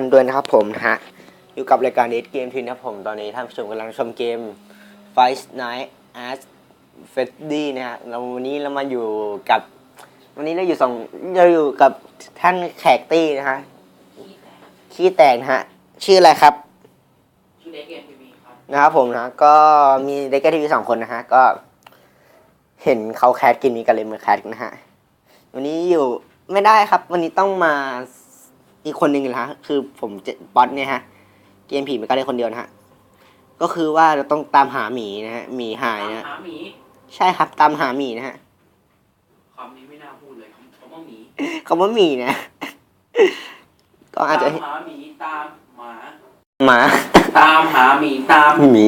านด้วยนะครับผมนะฮะ อยู่กับรายการเดทเกมทีนะครับผมตอนนี้ท่านผู้ชมกำลังชมเกม Fight Night as f e d d y นะฮะเราวันนี้เรามาอยู่กับ วันนี้เราอยู่สองเราอยู่กับท่านแขกตี้นะฮะขี้แตกนะฮะ ชื่ออะไรครับ ชื่อเด็กเกมทีวีครับ นะครับผมนะก็มีเด็กแค่ทีวีสองคนนะฮะ ก็เห็นเขาแคสกินนี้กันเลยมาแคสนะฮะ วันนี้อยู่ไม่ได้ครับ วันนี้ต้องมา อีกคนหนึ่งนะฮะคือผมจะบอสเนี่ยฮะ เกมผีมันก็ได้คนเดียวนะฮะ ก็คือว่าเราต้องตามหาหมีนะฮะหมีหายนะฮะหาหมีใช่ครับตามหาหมีนะฮะคำนี้ไม่น่าพูดเลยคำคำว่าหมีคำว่าหมีนะ ก็อาจจะตามหาหมีตามหมาหมา ตามหาหมีตามหมี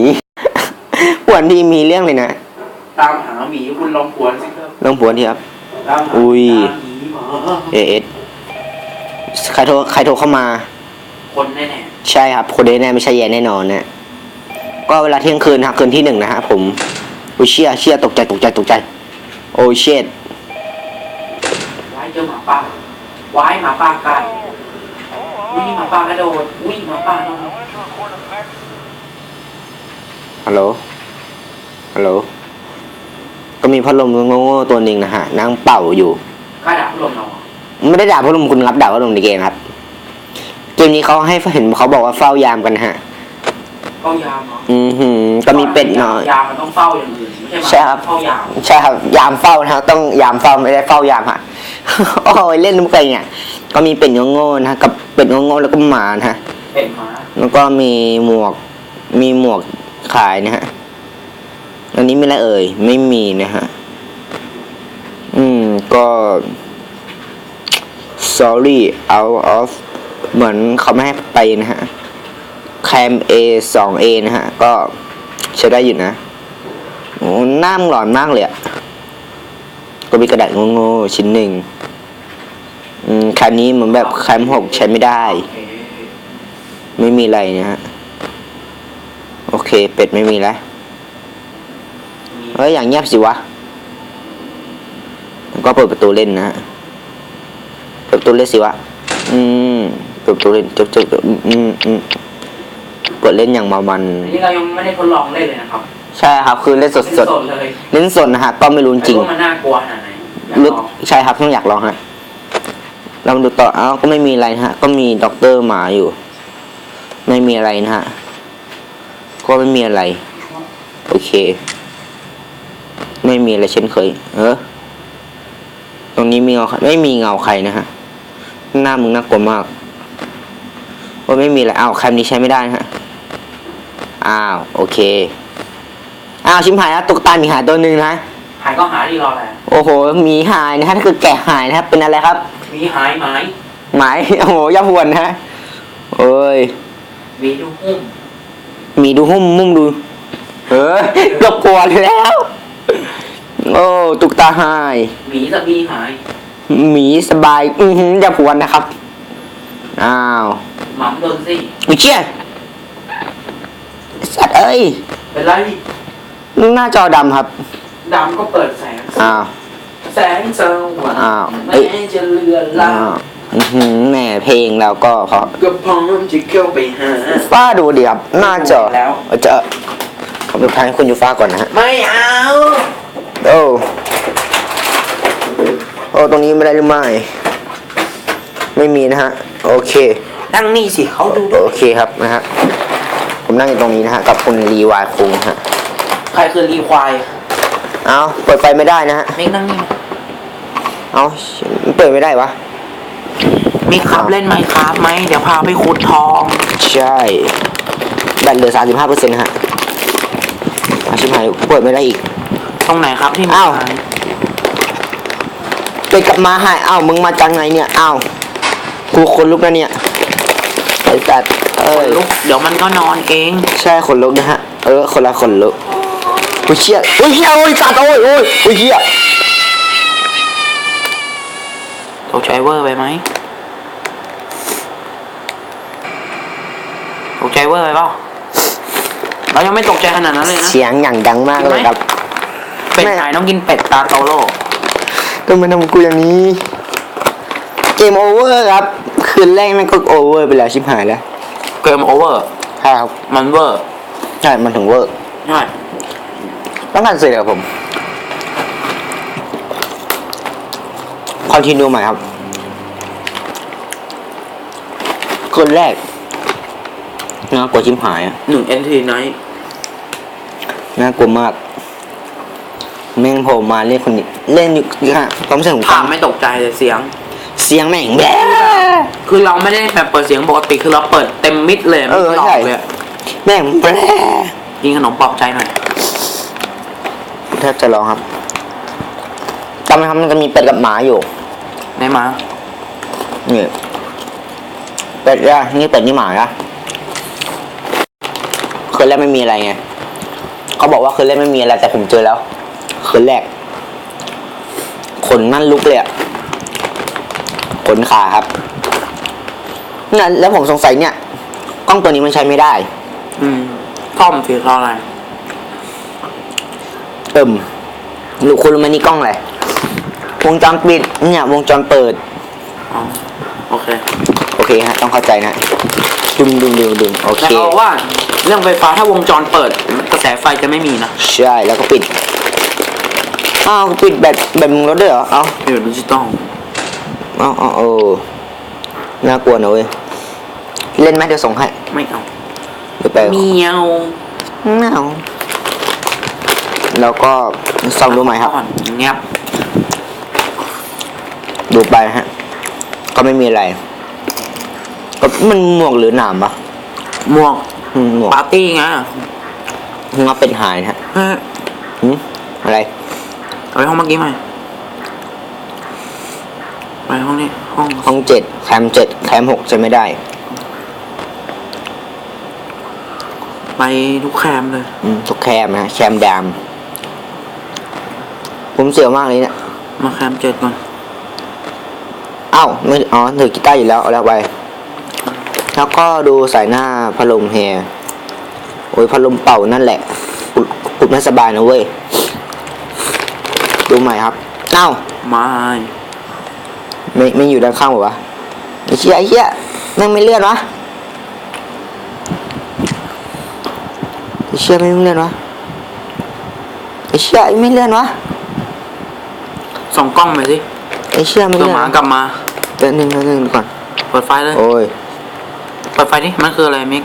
หวนที่มีเรื่องเลยนะตามหาหมีคุณลองผวนสิครับลองผวนทีครับตามหาอุ้ยตามหมีหมาเอเอส ใครโทรใครโทรเข้ามา คนแน่ใช่ครับ คนนี้แน่ไม่ใช่แย่แน่นอนนะก็เวลาเที่ยงคืนนะคืนที่หนึ่งนะฮะผมอุยเชียเชียตกใจตกใจตกใจ โอ้เชดๆไว้เจอหมาป่าไว้หมาป่ากัดวิ่งหมาป่ากระโดดวิ่งหมาป่านอนฮัลโหลฮัลโหลก็มีพัดลมโง่ๆตัวหนึ่งนะฮะนั่งเป่าอยู่ข้าดับลมเราอะ ไม่ได้ด่าพัดลมคุณรับด่าพัดลมในเกมครับ เกมนี้เขาให้เห็นเขาบอกว่าเฝ้ายามกันนะฮะ เฝ้ายามเหรออือหือก็มีเป็ดหน่อย ยามมันต้องเฝ้าอย่างอื่นไม่ใช่หมาใช่ครับ เฝ้ายามใช่ครับยามเฝ้านะฮะต้องยามเฝ้าไม่ได้เฝ้ายามฮะ โอ้ยเล่นมุกอะไรเนี่ยก็มีเป็ดโง่ๆนะฮะกับเป็ดโง่ๆแล้วก็หมานะฮะ เป็นหมาแล้วก็มีหมวก มีหมวกขายนะฮะ อันนี้มีอะไรเอ่ย ไม่มีนะฮะ อืม ก็ sorry out of เหมือนเขาไม่ให้ไปนะฮะแคม A สอง A นะฮะ ก็ใช้ได้อยู่นะหน้ามหลอนมากเลยอะก็มีกระดาษโง่ๆชิ้นหนึ่งคันนี้เหมือนแบบแคมหกใช้ไม่ได้ ไม่มีอะไรนะฮะ โอเค เป็ดไม่มีแล้วเฮ้ยอย่างเงียบสิวะ ก็เปิดประตูเล่นนะฮะ เปิดประตูเล่นสิวะ อืมเปิดประตูเล่นจบจบจบอืมอืมอืมเปิดเล่นอย่างเมามัน อันนี้เรายังไม่ได้ทดลองเล่นเลยนะครับใช่ครับ คือเล่นสดเล่นสสดดเลยเล่นสดนะฮะก็ไม่รู้จริงแต่ว่ามันน่ากลัวขนาดไหนอยากลึกลองใช่ครับต้องอยากลองฮะ เรามาดูต่อเอ้าก็ไม่มีอะไรนะฮะ ก็มีด็อกเตอร์หมาอยู่ ไม่มีอะไรนะฮะ ก็ไม่มีอะไร โอเค ไม่มีอะไรเช่นเคย เออ ตรงนี้มีเงาไม่มีเงาใครนะฮะ หน้ามึงน่ากลัวมากว่าไม่มีอะไรอ้าวแคมนี้ใช้ไม่ได้นะฮะ อ้าว โอเค อ้าว ชิมหายแล้วตุกตามีหายตัวหนึ่งนะ หายก็หาที่รอแหละโอ้โห มีหายนะฮะถ้าคือแกะหายนะครับ เป็นอะไรครับ มีหายไหมหมาย โอ้โหย่าพวนนะฮะโอ้ย มีดูหุ้ม มีดูหุ้มมุ่มดูเฮ้ยเกือบกลัวเลยแล้ว โอ้ ตุกตาหายหมีสบีหาย หมีสบาย อือหืออย่าพวนนะครับ อ้าวหม่ำโดนสิอุ้ยเชี่ยสัตว์เอ้ย เป็นไรหน้าจอดำครับ ดำก็เปิดแสงสิอ้าว แสงสว่างอ้าวแม้จะเลือนลาอ้าวอือหือแหมเพลงเราก็เพราะก็พร้อมจะเข้าไปหา ฟ้าดูดิครับ หน้าจอแล้วเอาจะผมดูทางให้คุณยูฟ้าก่อนนะฮะ ไม่เอา โอ้ โอ้ตรงนี้ไม่ได้หรือไม่ ไม่มีนะฮะ โอเคนั่งนี่สิเขาดูโอเคครับนะฮะผมนั่งอยู่ตรงนี้นะฮะกับคุณรีวายคุงนะฮะใครคือรีควายเอาเปิดไฟไม่ได้นะฮะมิกนั่งนี่เอาเปิดไม่ได้วะมิกครับเล่นไมค์ครับไหมเดี๋ยวพาไปขุดทอง ใช่แบตเหลือสามสิบห้าเปอร์เซ็นต์นะฮะอาชิบหายเปิดไม่ได้อีก ตรงไหนครับที่มีอ้าวทาง ไปกลับมาหายอ้าวมึงมาจากไหนเนี่ยอ้าวกูคนลุกนะเนี่ยไอ้สัตว์เอ้ยลุกเดี๋ยวมันก็นอนเอง ใช่ขนลุกนะฮะ เออ คนละขนลุกโอ้ยเชี่ยโอ้ยเชี่ยโอ้ยสัตว์โอ้ยโอ้ยโอ้ยเชี่ยตกใจเวอร์ไปไหมตกใจเวอร์ไปเปล่าเรายังไม่ตกใจขนาดนั้นเลยนะ เสียงอย่างดังมากเลยครับ เป็ดไหนต้องกินเป็ดตาโตโร่ ก็มาทำกูอย่างนี้ เกมโอเวอร์ครับ คืคืนแรกแม่งก็โอเวอร์ไปแล้วชิบหายแล้วเกมโอเวอร์ใช่ครับมันเวอร์ใช่มันถึงเวอร์ใช่ต้องการสื่อกับผมคอนติเนียใหม่ครับคืนแรกน่ากลัวชิบหายอะหนึ่งเอ็นทีไนท์น่ากลัวมาก แม่งโผล่มาเล่นคนนี้เล่นอยู่ค่ะความรู้สึกของภากัพนไม่ตกใจเลยเสียง เสียงแม่งแบ๊คือเราไม่ได้แบบเปิดเสียงปกติคือเราเปิดเต็มมิดเลยเออไม่หลอกใช่เลยอะแม่งแบ๊กินขนมปลอบใจหน่อยแทบจะร้องครับจำไหมครับมันจะมีเป็ดกับหมาอยู่ ได้มานี่เป็ดอะนี่เป็ดนี่หมาอะคืนแรกไม่มีอะไรไงเขาบอกว่าคืนแรกไม่มีอะไรแต่ผมเจอแล้ว คืนแรกขนนั่นลุกเลยอะขนขาครับนั่นแล้วผมสงสัยเนี่ยกล้องตัวนี้มันใช้ไม่ได้ อืมซ่อมสีเพราะอะไรเอิ่มหรือคุณรู้ไหมนี่กล้องอะไรวงจรปิดเนี่ยวงจรเปิด อ๋อโอเคโอเคฮะต้องเข้าใจนะดุมดุมดุมดุมโอเค แล้วเอาว่า เรื่องไฟฟ้าถ้าวงจรเปิด กระแสไฟจะไม่มีนะ ใช่แล้วก็ปิด อ้าวปิดแบตแบตมึงรถด้วยเหรอ เอาเดี๋ยวดิจิตอลเอาเอาเออน่ากลัวนะเว้ย เล่นไหมเดี๋ยวส่งให้ไม่เอาเดี๋ยวไปเมียวไม่เอาแล้วก็ส่องดูใหม่ครับก่อนเงียบดูไปฮะ ก็ไม่มีอะไร ก็มันหมวกหรือหนามปะหมวกอืมหมวกปาร์ตี้ไงงับเป็นหายนะฮะเฮ้ยหืมอะไร เอาไปห้องเมื่อกี้ไหมไปห้องนี้ห้องห้องเจ็ดแคมเจ็ดแคมหกใช้ไม่ได้ ไปทุกแคมเลย อืมทุกแคมนะแคมดาม ผมเสียวมากเลยเนี่ยมาแคมเจ็ดก่อนเอ้าไม่อ๋อถือกีตาร์อยู่แล้วเอาแล้วไปแล้วก็ดูสายหน้าพัดลมแฮร์โอ้ยพัดลมเป่านั่นแหละอุดอุดไม่สบายนะเว้ย ดูใหม่ครับเอ้าไมาไม่ไม่อยู่ด้านข้างเหรอวะไอ้เชี่ยไอ้เชี่ยนั่งไม่เลื่อนวะไอ้เชี่ยไม่เลื่อนวะไอ้เชี่ยไม่เลื่อนวะส่องกล้องไปสิไอ้เชี่ยไม่เพื่อเลื่อนหมาวะกลับมาเดี๋ยวหนึ่งเดี๋ยวหนึ่งก่อนเปิดไฟเลยโอ้ยเปิดไฟดิมันคืออะไรมิก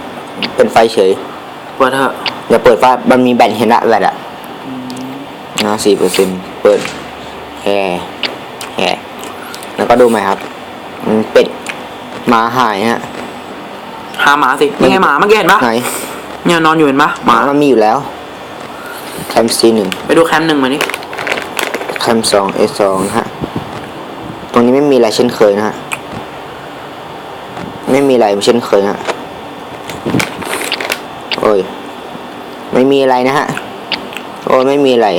เป็นไฟเฉยเปิดเถอะอย่าเปิดไฟมันมีแบตเห็นละแบตอะนะสี่เปอร์เซ็นต์เปิดแฮแฮแล้วก็ดูไหมครับอืมเป็ดหมาหายฮะหาหมาสินี่ไงหมาเมื่อกี้เห็นปะไหนเนี่ยนอนอยู่เห็นปะหหมามามันมีอยู่แล้วแคมซีหนึ่งไปดูแคมหนึ่งมาดิแคมสองเอสองฮะตรงนี้ไม่มีอะไรเช่นเคยนะฮะไม่มีอะไรเช่นเคยนะฮะโอ้ยไม่มีอะไรนะฮะโอ้ยไม่มีอะไร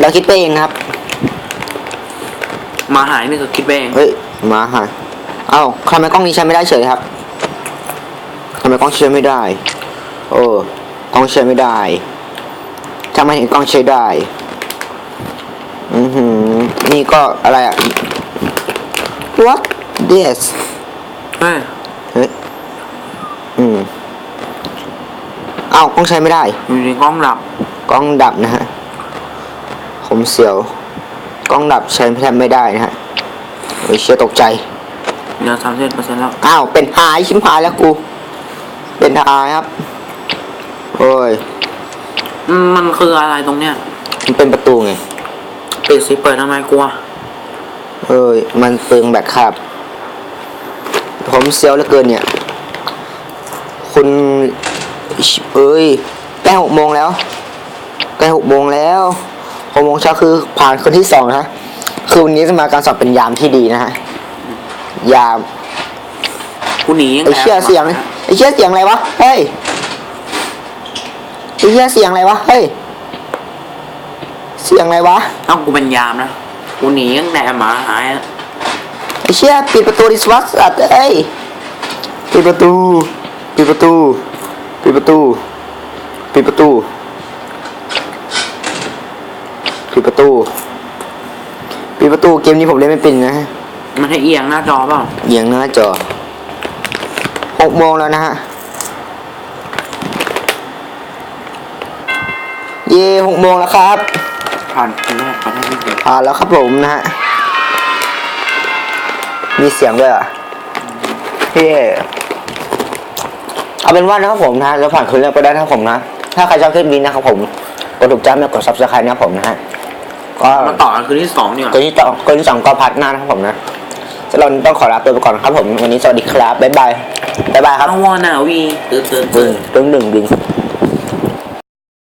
เราคิดไปเองครับหมาหายนี่คือคิดไปเองเฮ้ยหมาหายเอ้าทำไมกล้องนี้ใช้ไม่ได้เฉยครับทำไมกล้องใช้ไม่ได้โอ้กล้องใช้ไม่ได้ทำไมถึงกล้องใช้ได้ อือหือ นี่ก็อะไรอะ what this เฮ้ยเฮ้ย อืม เอ้ากล้องใช้ไม่ได้ อยู่ในกล้องดับ กล้องดับนะฮะ ผมเสียว กล้องดับใช้แทบไม่ได้นะฮะโอ้ยเชี่ยตกใจเหลือสามสิบเปอร์เซ็นต์แล้ว อ้าว เป็นหายชิมหายแล้วกู เป็นหายครับ โอ้ยอืมมันคืออะไรตรงเนี้ย มันเป็นประตูไง ปิดสิเปิดทำไมกลัว เอ้ย มันเปลืองแบตครับ ผมเซียวเหลือเกินเนี่ย คุณเอ้ยใกล้หกโมงแล้วใกล้หกโมงแล้ว หกโมงเช้าคือผ่านคนที่สองนะฮะคือวันนี้จะมาการสอบเป็นยามที่ดีนะฮะยามกูหนีงไอ้เชี่ยเสียงไอ้เชี่ยเสียงอะไรวะเฮ้ยไอ้เชี่ยเสียงอะไรวะเฮ้ยเสียงอะไรวะเอ้ากูเป็นยามนะกูหนีตั้งแต่หมาหายอะไอ้เชี่ยปิดประตูดิสวัสอัดเอ้ยปิดประตูปิดประตูปิดประตูปิดประตู ปิดประตูปิดประตูเกมนี้ผมเล่นไม่เป็นนะ มันให้เอียงหน้าจอเปล่าเอียงหน้าจอหกโมงแล้วนะฮะ เย่หกโมงแล้วครับ ผ่านคนแรกเขาได้ไม่เยอะผ่านแล้วครับผมนะฮะ มีเสียงด้วยอะเย่เอาเป็นว่านะครับผมนะฮะแล้วผ่านคืนแรกไปได้นะครับผมนะ ถ้าใครชอบคลิปนี้นะครับผม กดถูกใจไม่กด subscribe นะครับผมนะฮะ ก็มาต่อกันคืนที่สองเนี่ยคนที่ต่อคนที่สองก็พัดหน้านะครับผมนะสำหรับวันนี้ต้องขอลาตัวไปก่อนครับผมวันนี้สวัสดีครับบ๊ายบายบ๊ายบายครับ I wanna we ตื่นตื่นดึตื่งนดึงดึงดึง